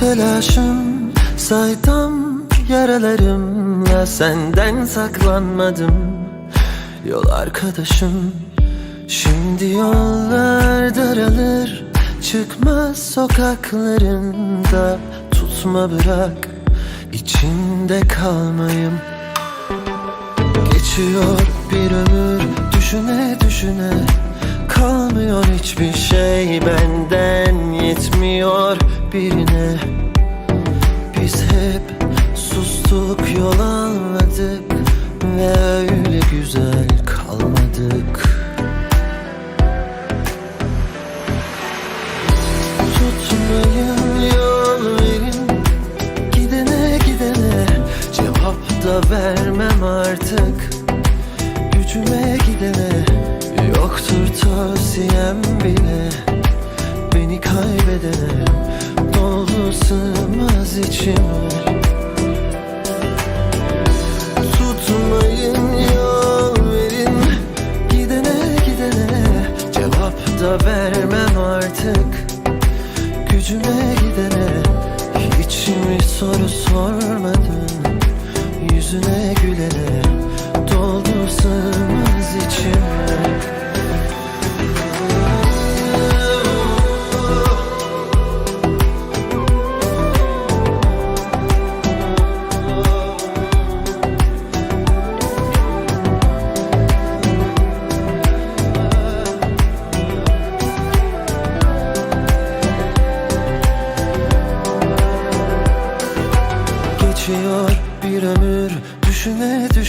telaşım. Saydam yaralarımla senden saklanmadım. Yol arkadaşım. Şimdi yollar daralır. Çıkmaz sokaklarında. Tutma bırak. İçinde kalmayım Geçiyor bir ömür. Düşüne düşüne. Kalmıyor hiçbir şey benden yetmiyor birine. Biz hep sustuk yol almadık Ve öyle güzel kalmadık. Tutmayın yol verin. Gidene gidene Cevap da vermem artık. Gücüme gidene Yoktur tavsiyem bile Beni kaybedene Dolu sığmaz içime. Tutmayın yol verin Gidene gidene. Cevap da vermem artık Gücüme gidene. Hiç mi soru sormadın Yüzüne gülene. Doldu sığmaz içime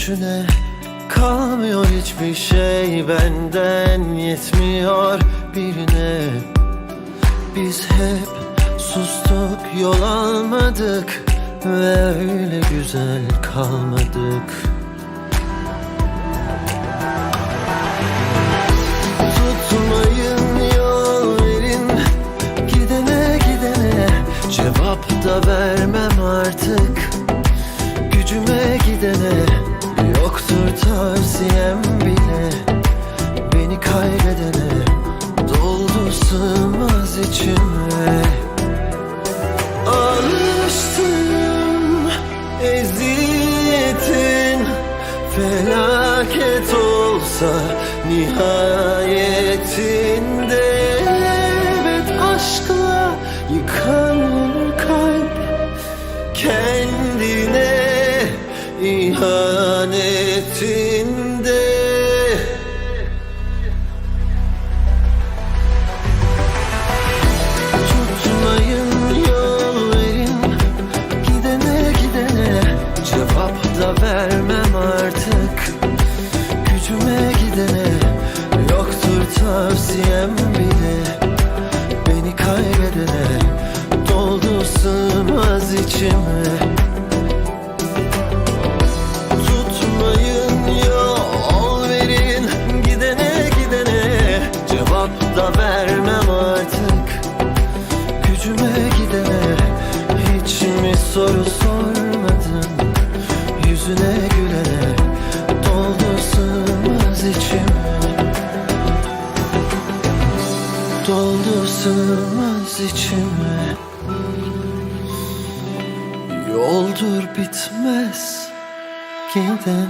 düşüne Kalmıyor hiçbir şey benden yetmiyor birine. Biz hep sustuk yol almadık Ve öyle güzel kalmadık. Tutmayın yol verin Gidene gidene Cevap da vermem olsa nihayetinde tavsiyem bile Beni kaybedene Doldu sığmaz içime. Tutmayın yol verin Gidene gidene. Cevap da vermem artık. Gücüme gidene Hiç mi soru sormadın? Yüzüne gülene Doldu sığmaz içime. Yoldur bitmez gidene